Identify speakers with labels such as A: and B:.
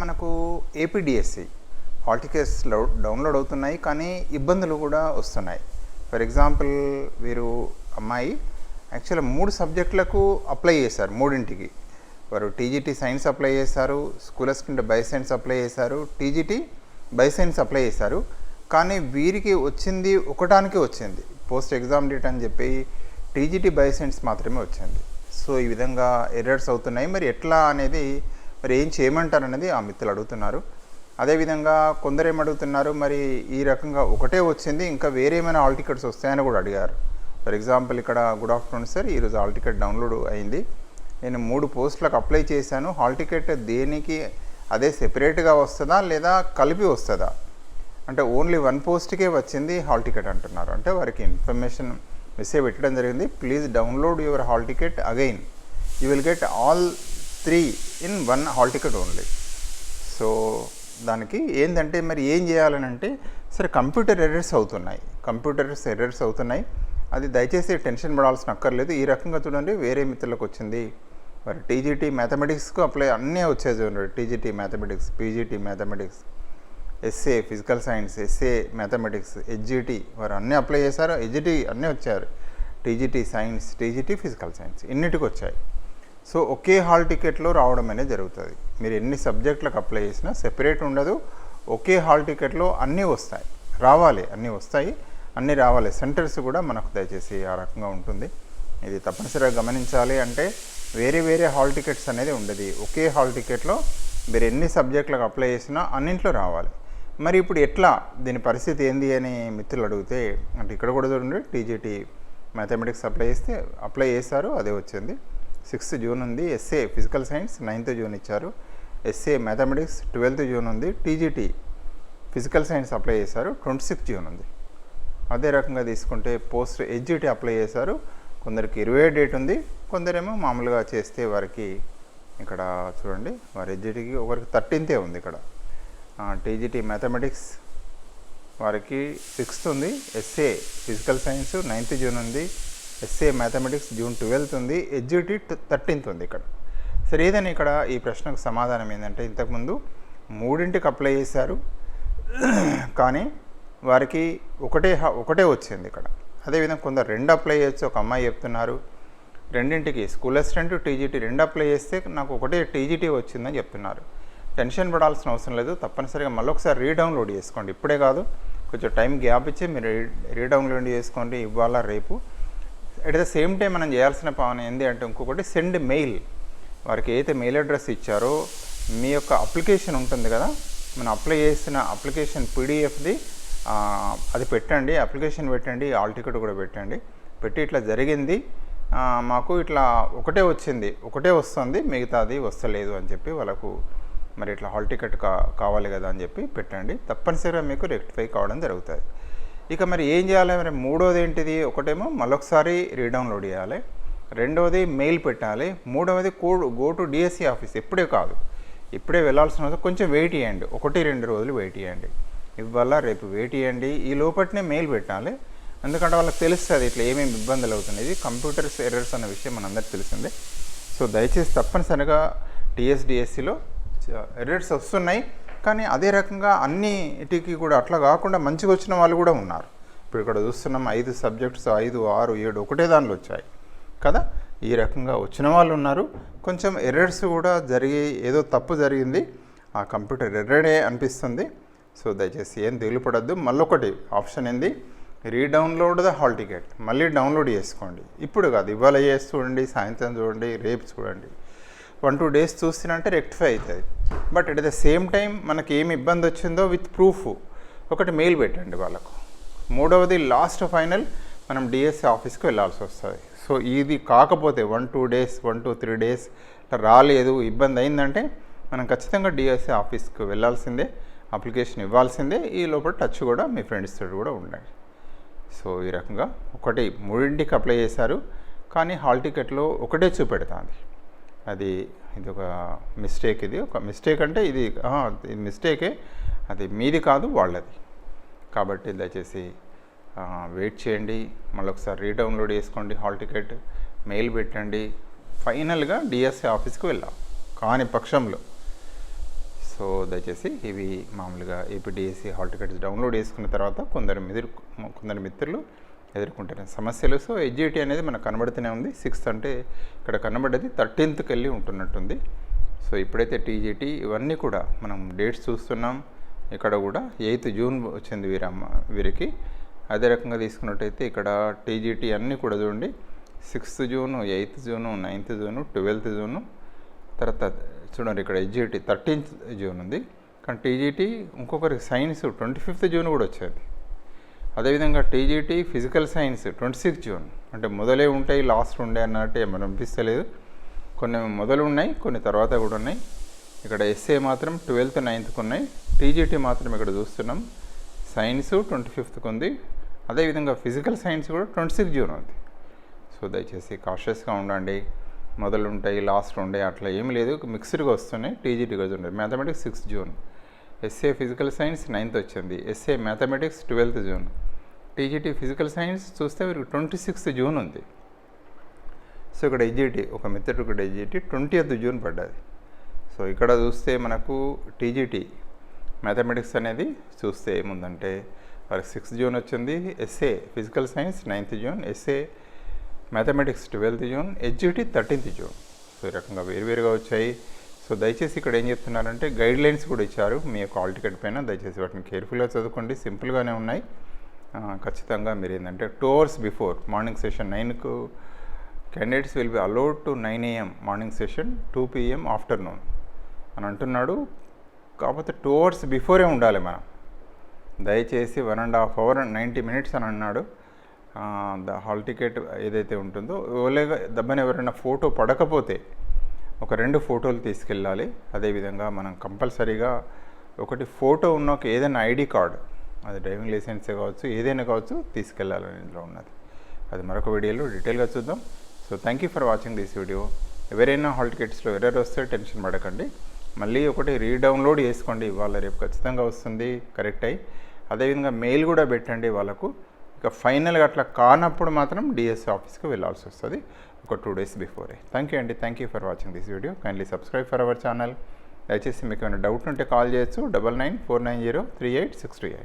A: మనకు APDSC hall download అవుతున్నాయి కానీ ఇబ్బందులు కూడా వస్తున్నాయి. ఫర్ ఎగ్జాంపుల్ వీరు అమ్మాయి యాక్చువల్గా మూడు సబ్జెక్టులకు అప్లై చేశారు మూడింటికి. వారు టీజీటీ సైన్స్ అప్లై చేశారు స్కూలర్స్ కింద బై సైన్స్ అప్లై చేశారు టీజీటీ బై సైన్స్ అప్లై చేశారు. కానీ వీరికి వచ్చింది ఒకటానికి వచ్చింది. పోస్ట్ ఎగ్జామ్ డేట్ అని చెప్పి టీజీటీ బైసైన్స్ మాత్రమే వచ్చింది. సో ఈ విధంగా ఎర్రర్స్ అవుతున్నాయి. మరి ఎట్లా అనేది మరి ఏం చేయమంటారు అనేది ఆ మిత్రులు అడుగుతున్నారు. అదేవిధంగా కొందరు ఏమడుగుతున్నారు మరి ఈ రకంగా ఒకటే వచ్చింది ఇంకా వేరే ఏమైనా హాల్ టికెట్స్ వస్తాయని కూడా అడిగారు. ఫర్ ఎగ్జాంపుల్ ఇక్కడ గుడ్ ఆఫ్టర్నూన్ సార్ ఈరోజు హాల్ టికెట్ డౌన్లోడ్ అయింది. నేను మూడు పోస్టులకు అప్లై చేశాను. హాల్ టికెట్ దేనికి అదే సెపరేట్గా వస్తుందా లేదా కలిపి వస్తుందా? అంటే ఓన్లీ వన్ పోస్ట్కే వచ్చింది హాల్ టికెట్ అంటున్నారు. అంటే వారికి ఇన్ఫర్మేషన్ మెసేజ్ పెట్టడం జరిగింది please download your hall ticket again. You will get all three in one hall ticket only. So దానికి ఏంటంటే మరి ఏం చేయాలని అంటే సరే కంప్యూటర్ ఎర్రర్స్ అవుతున్నాయి. కంప్యూటర్స్ ఎర్రర్స్ అవుతున్నాయి. అది దయచేసి టెన్షన్ పడాల్సిన అక్కర్లేదు. ఈ రకంగా చూడండి వేరే మిత్రులకు వచ్చింది. మరి టీజీటీ మ్యాథమెటిక్స్కు అప్లై అన్నీ వచ్చేది చూడండి. TGT mathematics PGT mathematics SA physical science SA mathematics HGT వారు అన్నీ అప్లై చేశారు. హెచ్జిటి అన్నీ వచ్చారు. TGT science TGT physical science ఇన్నిటికి వచ్చాయి సో ఒకే హాల్ టికెట్లో రావడం అనేది జరుగుతుంది. మీరు ఎన్ని సబ్జెక్టులకు అప్లై చేసినా సెపరేట్ ఉండదు. ఒకే హాల్ టికెట్లో అన్నీ వస్తాయి. రావాలి అన్నీ వస్తాయి. అన్నీ రావాలి. సెంటర్స్ కూడా మనకు దయచేసి ఆ రకంగా ఉంటుంది. ఇది తప్పనిసరిగా గమనించాలి అంటే వేరే వేరే హాల్ టికెట్స్ అనేది ఉండదు. ఒకే హాల్ టికెట్లో మీరు ఎన్ని సబ్జెక్టులకు అప్లై చేసినా అన్నింట్లో రావాలి. మరి ఇప్పుడు ఎట్లా? దీని పరిస్థితి ఏంది అని మిత్రులు అడిగితే అంటే ఇక్కడ కూడా చూడండి టీజీటీ మ్యాథమెటిక్స్ అప్లై చేస్తే అప్లై చేశారు అదే వచ్చింది. సిక్స్త్ జూన్ ఉంది. SA physical science ninth June ఇచ్చారు. ఎస్ఏ మ్యాథమెటిక్స్ ట్వెల్త్ జూన్ ఉంది. టీజీటీ ఫిజికల్ సైన్స్ అప్లై చేశారు. ట్వంటీ సిక్స్త్ జూన్ ఉంది. అదే రకంగా తీసుకుంటే పోస్ట్ హెచ్జిటి అప్లై చేశారు. కొందరికి ఇరవై డేట్ ఉంది. కొందరేమో మామూలుగా చేస్తే వారికి ఇక్కడ చూడండి వారి హెచ్జిటికి ఒకరికి థర్టీన్తే ఉంది ఇక్కడ. టీజీటీ మ్యాథమెటిక్స్ వారికి సిక్స్త్ ఉంది. SA physical science ninth June ఉంది. ఎస్ఏ మ్యాథమెటిక్స్ జూన్ ట్వెల్త్ ఉంది. హెచ్జిటి థర్టీన్త్ ఉంది ఇక్కడ. సరే ఏదని ఇక్కడ ఈ ప్రశ్నకు సమాధానం ఏంటంటే ఇంతకుముందు మూడింటికి అప్లై చేశారు. కానీ వారికి ఒకటే హ- ఒకటే వచ్చింది ఇక్కడ. అదేవిధంగా కొందరు రెండు అప్లై చేయొచ్చు ఒక అమ్మాయి చెప్తున్నారు. రెండింటికి స్కూల్ అసిస్టెంట్ టీజీటీ రెండు అప్లై చేస్తే నాకు ఒకటే టీజీటీ వచ్చిందని చెప్తున్నారు. టెన్షన్ పడాల్సిన అవసరం లేదు. తప్పనిసరిగా మళ్ళొకసారి రీడౌన్లోడ్ చేసుకోండి. ఇప్పుడే కాదు కొంచెం టైం గ్యాప్ ఇచ్చి మీరు రీడౌన్లోడ్ చేసుకోండి. ఇవాళ రేపు? అట్ ద సేమ్ టైం మనం చేయాల్సిన పని ఏంటి అంటే ఇంకొకటి సెండ్ మెయిల్ వారికి ఏదైతే మెయిల్ అడ్రస్ ఇచ్చారో మీ యొక్క అప్లికేషన్ ఉంటుంది కదా? మనం అప్లై చేసిన అప్లికేషన్ పీడిఎఫ్ది అది పెట్టండి అప్లికేషన్ పెట్టండి ఆల్ టికెట్ కూడా పెట్టండి. పెట్టి ఇట్లా జరిగింది. మాకు ఇట్లా ఒకటే వచ్చింది. ఒకటే వస్తుంది మిగతాది వస్తలేదు అని చెప్పి వాళ్ళకు మరి ఇట్లా హాల్ టికెట్ కా కావాలి కదా అని చెప్పి పెట్టండి. తప్పనిసరిగా మీకు రెక్టిఫై కావడం జరుగుతుంది. ఇక మరి ఏం చేయాలి? మరి మూడోది ఏంటిది? ఒకటేమో మళ్ళొకసారి రీడౌన్లోడ్ చేయాలి. రెండవది మెయిల్ పెట్టాలి. మూడవది code go to DSC office. ఇప్పుడే కాదు. ఇప్పుడే వెళ్ళాల్సిన కొంచెం వెయిట్ చేయండి. ఒకటి రెండు రోజులు వెయిట్ చేయండి. ఇవల్ల రేపు వెయిట్ చేయండి. ఈ లోపటినే మెయిల్ పెట్టాలి. ఎందుకంటే వాళ్ళకి తెలుస్తుంది ఇట్లా ఏమేమి ఇబ్బందులు అవుతున్నాయి. కంప్యూటర్స్ ఎర్రర్స్ అన్న విషయం మనందరికి తెలిసిందే. సో దయచేసి తప్పనిసరిగా టీఎస్డిఎస్సిలో ఎర్రర్స్ వస్తున్నాయి. కానీ అదే రకంగా అన్నిటికీ కూడా అట్లా కాకుండా మంచిగా వచ్చిన వాళ్ళు కూడా ఉన్నారు. ఇప్పుడు ఇక్కడ చూస్తున్నాం ఐదు సబ్జెక్ట్స్ ఐదు ఆరు ఏడు ఒకటే దానిలో వచ్చాయి. కదా? ఈ రకంగా వచ్చిన వాళ్ళు ఉన్నారు. కొంచెం ఎర్రర్స్ కూడా జరిగి ఏదో తప్పు జరిగింది. ఆ కంప్యూటర్ ఎర్రడే అనిపిస్తుంది. సో దయచేసి ఏం దిగులుపడద్దు మళ్ళొకటి ఆప్షన్ ఏంది? రీడౌన్లోడ్ ద హాల్ టికెట్ మళ్ళీ డౌన్లోడ్ చేసుకోండి. ఇప్పుడు కాదు ఇవాళ చేసి చూడండి సాయంత్రం చూడండి రేపు చూడండి. వన్ టూ డేస్ చూస్తేనంటే రెక్టిఫై అవుతుంది. But at the same time మనకి ఏమి ఇబ్బంది వచ్చిందో విత్ ప్రూఫ్. ఒకటి మెయిల్ పెట్టండి వాళ్ళకు. మూడవది లాస్ట్ ఫైనల్ మనం డిఎస్సి ఆఫీస్కి వెళ్ళాల్సి వస్తుంది. సో ఇది కాకపోతే one two days one two three days ఇట్లా రాలేదు ఇబ్బంది అయిందంటే మనం ఖచ్చితంగా డిఎస్సి ఆఫీస్కి వెళ్ళాల్సిందే అప్లికేషన్ ఇవ్వాల్సిందే ఈ లోపల టచ్ కూడా మీ ఫ్రెండ్స్ తోటి కూడా ఉండండి. సో ఈ రకంగా ఒకటి మూడింటికి అప్లై చేశారు. కానీ హాల్ టికెట్లో ఒకటే చూపెడుతుంది. అది ఇది ఒక మిస్టేక్ ఇది. ఒక మిస్టేక్ అంటే ఇది ఇది మిస్టేకే అది మీది కాదు వాళ్ళది. కాబట్టి దయచేసి వెయిట్ చేయండి. మళ్ళీ ఒకసారి రీడౌన్లోడ్ చేసుకోండి హాల్ టికెట్ మెయిల్ పెట్టండి. ఫైనల్గా డిఎస్ఏ ఆఫీస్కి వెళ్ళాం. కాని పక్షంలో. సో దయచేసి ఇవి మామూలుగా ఏపీడిఎస్సి హాల్ టికెట్స్ డౌన్లోడ్ చేసుకున్న తర్వాత కొందరు మిదురు కొందరు మిత్రులు ఎదుర్కొంటున్న సమస్యలు. సో ఎడ్జిటీ అనేది మనకు కనబడుతూనే ఉంది. సిక్స్త్ అంటే ఇక్కడ కనబడేది థర్టీన్త్కి వెళ్ళి ఉంటున్నట్టుంది. సో ఇప్పుడైతే టీజీటీ ఇవన్నీ కూడా మనం డేట్స్ చూస్తున్నాం. ఇక్కడ కూడా ఎయిత్ జూన్ వచ్చింది వీరమ్మ వీరికి. అదే రకంగా తీసుకున్నట్టయితే ఇక్కడ టీజీటీ అన్నీ కూడా చూడండి. Sixth June eighth June ninth June twelfth June. తర్వాత చూడండి ఇక్కడ ఎడ్జిటీ థర్టీన్త్ జూన్ ఉంది. కానీ టీజీటీ ఇంకొకరికి సైన్స్ ట్వంటీ ఫిఫ్త్ జూన్ కూడా వచ్చేది. అదేవిధంగా TGT physical science twenty six June. అంటే మొదలే ఉంటాయి లాస్ట్ ఉండే అన్నట్టు ఏమైనా అనిపిస్తలేదు. కొన్ని మొదలు ఉన్నాయి కొన్ని తర్వాత కూడా ఉన్నాయి. ఇక్కడ ఎస్ఏ మాత్రం ట్వెల్త్ నైన్త్కి ఉన్నాయి. టీజీటీ మాత్రం ఇక్కడ చూస్తున్నాం. సైన్స్ ట్వంటీ ఫిఫ్త్కి ఉంది. అదేవిధంగా ఫిజికల్ సైన్స్ కూడా ట్వంటీ సిక్స్ జూన్ ఉంది. సో దయచేసి కాషియస్గా ఉండండి. మొదలు ఉంటాయి లాస్ట్ ఉండే అట్లా ఏమి లేదు. మిక్స్డ్గా వస్తున్నాయి టీజీటీగా చూడండి. Mathematics six June. SA physical science ninth వచ్చింది. SA mathematics twelfth June TGT physical science చూస్తే వీరికి ట్వంటీ సిక్స్త్ జూన్ ఉంది. సో ఇక్కడ ఎడ్జిటీ ఒక మిత్రుడు ఇక్కడ ఎడ్జిటీ ట్వంటీ జూన్ పడ్డది. సో ఇక్కడ చూస్తే మనకు టీజీటీ మ్యాథమెటిక్స్ అనేది చూస్తే ఏముందంటే వారికి సిక్స్త్ జూన్ వచ్చింది. SA physical science ninth June SA mathematics twelfth June HGT thirteenth June so ఈ రకంగా వేరువేరుగా వచ్చాయి. సో దయచేసి ఇక్కడ ఏం చెప్తున్నారంటే గైడ్ లైన్స్ కూడా ఇచ్చారు. మీ యొక్క హాల్ టికెట్ పైన దయచేసి వాటిని కేర్ఫుల్గా చదువుకోండి. సింపుల్గానే ఉన్నాయి. ఖచ్చితంగా మీరు ఏంటంటే two hours before morning session నైన్కు candidates will be allowed to nine AM morning session two PM afternoon అని అంటున్నాడు. కాకపోతే టూ అవర్స్ బిఫోరే ఉండాలి మనం. దయచేసి one and half hour ninety minutes అని అన్నాడు. ద హాల్ టికెట్ ఏదైతే ఉంటుందో ఓలేగా దబ్బని ఎవరైనా ఫోటో పడకపోతే ఒక రెండు ఫోటోలు తీసుకెళ్ళాలి. అదేవిధంగా మనం కంపల్సరీగా ఒకటి ఫోటో ఉన్న ఒక ఏదైనా ఐడి కార్డు అది డ్రైవింగ్ లైసెన్సే కావచ్చు ఏదైనా కావచ్చు తీసుకెళ్ళాలని ఇందులో ఉన్నది. అది మరొక వీడియోలో డీటెయిల్గా చూద్దాం. So thank you for watching this video ఎవరైనా హాల్ టికెట్స్లో ఎర్రర్ వస్తే టెన్షన్ పడకండి. మళ్ళీ ఒకటి రీడౌన్లోడ్ చేసుకోండి. ఇవాళ రేపు ఖచ్చితంగా వస్తుంది. కరెక్ట్ అయ్యి అదేవిధంగా మెయిల్ కూడా పెట్టండి వాళ్ళకు. ఇక ఫైనల్గా అట్లా కానప్పుడు మాత్రం డిఎస్సి ఆఫీస్కి వెళ్ళాల్సి వస్తుంది. ఒక టూ డేస్ బిఫోరే థ్యాంక్ యూ అండి thank you for watching this video kindly subscribe for our channel దయచేసి మీకు ఏమైనా డౌట్ ఉంటే కాల్ చేయొచ్చు. Double nine four nine zero three eight six two eight